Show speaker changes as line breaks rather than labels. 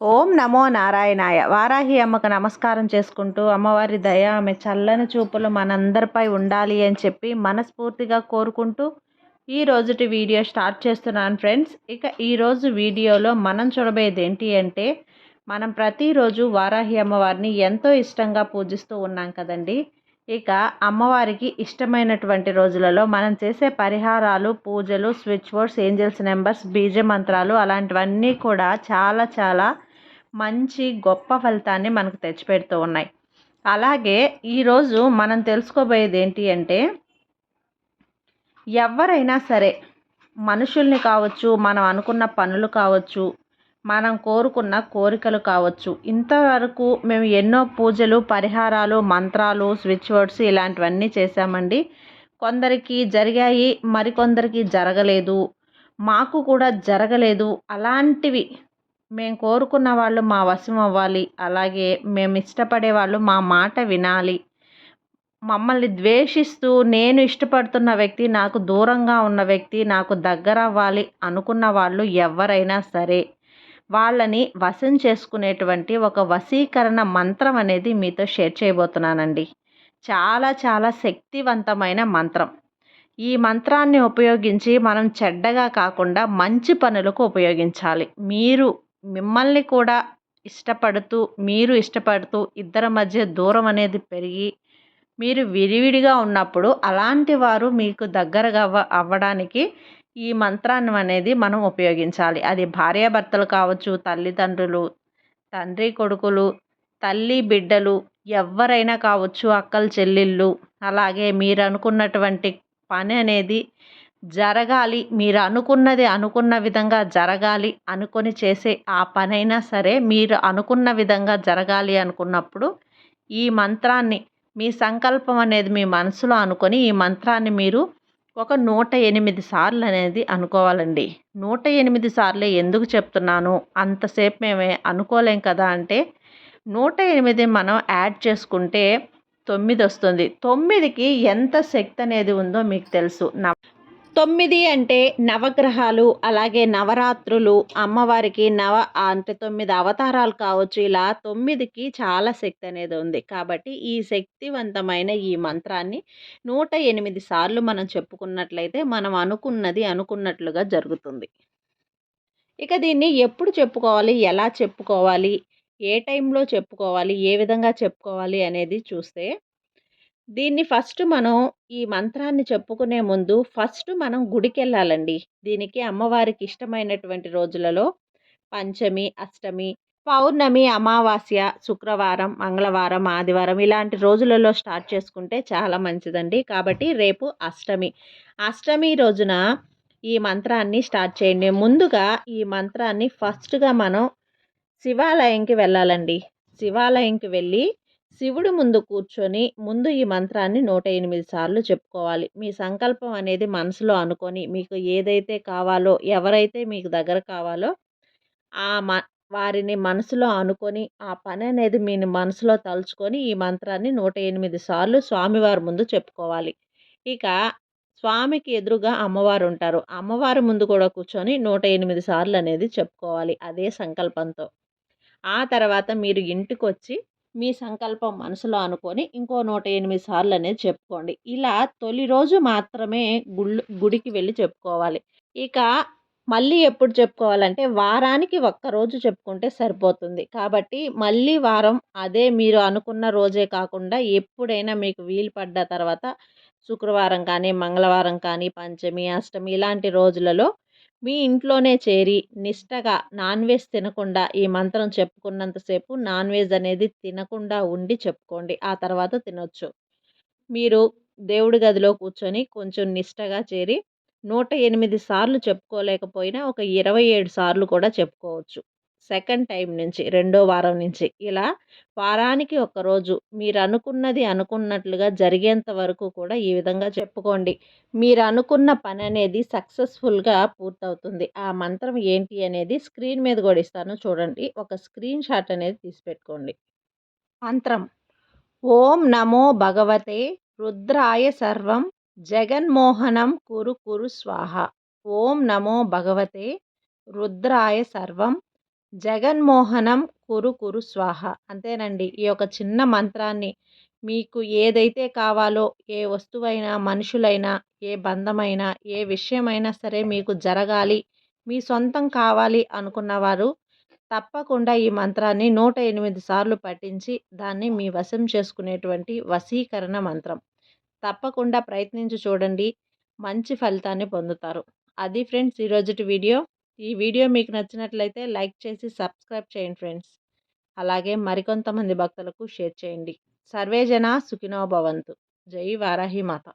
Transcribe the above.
ఓం నమో నారాయణాయ. వారాహి అమ్మకు నమస్కారం చేసుకుంటూ అమ్మవారి దయ ఆమె చల్లని చూపులు మనందరిపై ఉండాలి అని చెప్పి మనస్ఫూర్తిగా కోరుకుంటూ ఈ రోజుటి వీడియో స్టార్ట్ చేస్తున్నాను ఫ్రెండ్స్. ఇక ఈరోజు వీడియోలో మనం చూడబోయేది ఏంటి అంటే మనం ప్రతిరోజు వారాహి అమ్మవారిని ఎంతో ఇష్టంగా పూజిస్తూ ఉన్నాం కదండి. ఇక అమ్మవారికి ఇష్టమైనటువంటి రోజులలో మనం చేసే పరిహారాలు పూజలు స్విచ్ బోర్డ్స్ ఏంజల్స్ నెంబర్స్ బీజ మంత్రాలు అలాంటివన్నీ కూడా చాలా చాలా మంచి గొప్ప ఫలితాన్ని మనకు తెచ్చిపెడుతూ ఉన్నాయి. అలాగే ఈరోజు మనం తెలుసుకోబోయేది ఏంటి అంటే ఎవరైనా సరే మనుషుల్ని కావచ్చు మనం అనుకున్న పనులు కావచ్చు మనం కోరుకున్న కోరికలు కావచ్చు ఇంతవరకు మేము ఎన్నో పూజలు పరిహారాలు మంత్రాలు స్విచ్ వర్డ్స్ ఇలాంటివన్నీ చేశామండి. కొందరికి జరిగాయి మరికొందరికి జరగలేదు. మాకు కూడా జరగలేదు. అలాంటివి మేము కోరుకున్న వాళ్ళు మా వశం అవ్వాలి. అలాగే మేము ఇష్టపడే వాళ్ళు మా మాట వినాలి. మమ్మల్ని ద్వేషిస్తూ నేను ఇష్టపడుతున్న వ్యక్తి నాకు దూరంగా ఉన్న వ్యక్తి నాకు దగ్గర అవ్వాలి అనుకున్న వాళ్ళు ఎవరైనా సరే వాళ్ళని వశం చేసుకునేటువంటి ఒక వశీకరణ మంత్రం అనేది మీతో షేర్ చేయబోతున్నానండి. చాలా చాలా శక్తివంతమైన మంత్రం. ఈ మంత్రాన్ని ఉపయోగించి మనం చెడ్డగా కాకుండా మంచి పనులకు ఉపయోగించాలి. మీరు మిమ్మల్ని కూడా ఇష్టపడుతూ మీరు ఇష్టపడుతూ ఇద్దరి మధ్య దూరం అనేది పెరిగి మీరు విడివిడిగా ఉన్నప్పుడు అలాంటి వారు మీకు దగ్గరగా అవ్వ అవ్వడానికి ఈ మంత్రాన్ని అనేది మనం ఉపయోగించాలి. అది భార్యాభర్తలు కావచ్చు తల్లిదండ్రులు తండ్రి కొడుకులు తల్లి బిడ్డలు ఎవరైనా కావచ్చు అక్కలు చెల్లెళ్ళు అలాగే మీరు అనుకున్నటువంటి పని అనేది జరగాలి. మీరు అనుకున్నది అనుకున్న విధంగా జరగాలి అనుకొని చేసే ఆ పనైనా సరే మీరు అనుకున్న విధంగా జరగాలి అనుకున్నప్పుడు ఈ మంత్రాన్ని మీ సంకల్పం అనేది మీ మనసులో అనుకొని ఈ మంత్రాన్ని మీరు ఒక నూట ఎనిమిది సార్లు అనేది అనుకోవాలండి. నూట ఎనిమిది సార్లే ఎందుకు చెప్తున్నాను? అంతసేపు మేమే అనుకోలేం కదా అంటే నూట ఎనిమిది మనం యాడ్ చేసుకుంటే తొమ్మిది వస్తుంది. తొమ్మిదికి ఎంత శక్తి అనేది ఉందో మీకు తెలుసు. తొమ్మిది అంటే నవగ్రహాలు అలాగే నవరాత్రులు అమ్మవారికి నవ అంటే తొమ్మిది అవతారాలు కావచ్చు. ఇలా తొమ్మిదికి చాలా శక్తి అనేది ఉంది. కాబట్టి ఈ శక్తివంతమైన ఈ మంత్రాన్ని నూట ఎనిమిది సార్లు మనం చెప్పుకున్నట్లయితే మనం అనుకున్నది అనుకున్నట్లుగా జరుగుతుంది. ఇక దీన్ని ఎప్పుడు చెప్పుకోవాలి? ఎలా చెప్పుకోవాలి? ఏ టైంలో చెప్పుకోవాలి? ఏ విధంగా చెప్పుకోవాలి? అనేది చూస్తే దీన్ని ఫస్ట్ మనం ఈ మంత్రాన్ని చెప్పుకునే ముందు ఫస్ట్ మనం గుడికి వెళ్ళాలండి దీనికి అమ్మవారికి ఇష్టమైనటువంటి రోజులలో పంచమి అష్టమి పౌర్ణమి అమావాస్య శుక్రవారం మంగళవారం ఆదివారం ఇలాంటి రోజులలో స్టార్ట్ చేసుకుంటే చాలా మంచిదండి. కాబట్టి రేపు అష్టమి. అష్టమి రోజున ఈ మంత్రాన్ని స్టార్ట్ చేయండి. ముందుగా ఈ మంత్రాన్ని ఫస్ట్గా మనం శివాలయంకి వెళ్ళాలండి. శివాలయంకి వెళ్ళి శివుడు ముందు కూర్చొని ముందు ఈ మంత్రాన్ని నూట ఎనిమిది సార్లు చెప్పుకోవాలి. మీ సంకల్పం అనేది మనసులో అనుకొని మీకు ఏదైతే కావాలో ఎవరైతే మీకు దగ్గర కావాలో ఆ మ వారిని మనసులో అనుకొని ఆ పని అనేది మీ మనసులో తలుచుకొని ఈ మంత్రాన్ని నూట ఎనిమిది సార్లు స్వామివారి ముందు చెప్పుకోవాలి. ఇక స్వామికి ఎదురుగా అమ్మవారు ఉంటారు. అమ్మవారి ముందు కూడా కూర్చొని నూట ఎనిమిది సార్లు అనేది చెప్పుకోవాలి అదే సంకల్పంతో. ఆ తర్వాత మీరు ఇంటికి వచ్చి మీ సంకల్పం మనసులో అనుకొని ఇంకో నూట ఎనిమిది సార్లు అనేది చెప్పుకోండి. ఇలా తొలి రోజు మాత్రమే గుళ్ళు గుడికి వెళ్ళి చెప్పుకోవాలి. ఇక మళ్ళీ ఎప్పుడు చెప్పుకోవాలంటే వారానికి ఒక్కరోజు చెప్పుకుంటే సరిపోతుంది. కాబట్టి మళ్ళీ వారం అదే మీరు అనుకున్న రోజే కాకుండా ఎప్పుడైనా మీకు వీలు పడ్డ తర్వాత శుక్రవారం కానీ మంగళవారం కానీ పంచమి అష్టమి ఇలాంటి రోజులలో మీ ఇంట్లోనే చేరి నిష్టగా నాన్ వెజ్ తినకుండా ఈ మంత్రం చెప్పుకున్నంతసేపు నాన్ వెజ్ అనేది తినకుండా ఉండి చెప్పుకోండి. ఆ తర్వాత తినొచ్చు. మీరు దేవుడి గదిలో కూర్చొని కొంచెం నిష్టగా చేరి నూట ఎనిమిది సార్లు చెప్పుకోలేకపోయినా ఒక ఇరవై ఏడు సార్లు కూడా చెప్పుకోవచ్చు. సెకండ్ టైం నుంచి రెండో వారం నుంచి ఇలా వారానికి ఒకరోజు మీరు అనుకున్నది అనుకున్నట్లుగా జరిగేంత వరకు కూడా ఈ విధంగా చెప్పుకోండి. మీరు అనుకున్న పని అనేది సక్సెస్ఫుల్గా పూర్తవుతుంది. ఆ మంత్రం ఏంటి అనేది స్క్రీన్ మీద కూడా ఇస్తాను. చూడండి ఒక స్క్రీన్ షాట్ అనేది తీసి పెట్టుకోండి మంత్రం ఓం నమో భగవతే రుద్రాయ సర్వం జగన్మోహనం కురు కురు స్వాహ. ఓం నమో భగవతే రుద్రాయ సర్వం జగన్మోహనం కురు కురు స్వాహ. అంతేనండి. ఈ యొక్క చిన్న మంత్రాన్ని మీకు ఏదైతే కావాలో ఏ వస్తువైనా మనుషులైనా ఏ బంధమైనా ఏ విషయమైనా సరే మీకు జరగాలి మీ సొంతం కావాలి అనుకున్నవారు తప్పకుండా ఈ మంత్రాన్ని నూట ఎనిమిది సార్లు పఠించి దాన్ని మీ వశం చేసుకునేటువంటి వశీకరణ మంత్రం. తప్పకుండా ప్రయత్నించి చూడండి. మంచి ఫలితాన్ని పొందుతారు. అది ఫ్రెండ్స్ ఈరోజుటి వీడియో ఈ వీడియో మీకు నచ్చినట్లయితే లైక్ చేసి సబ్స్క్రైబ్ చేయండి ఫ్రెండ్స్. అలాగే మరికొంతమంది భక్తులకు షేర్ చేయండి. సర్వేజన సుఖినో భవంతు. జై వారాహి మాత.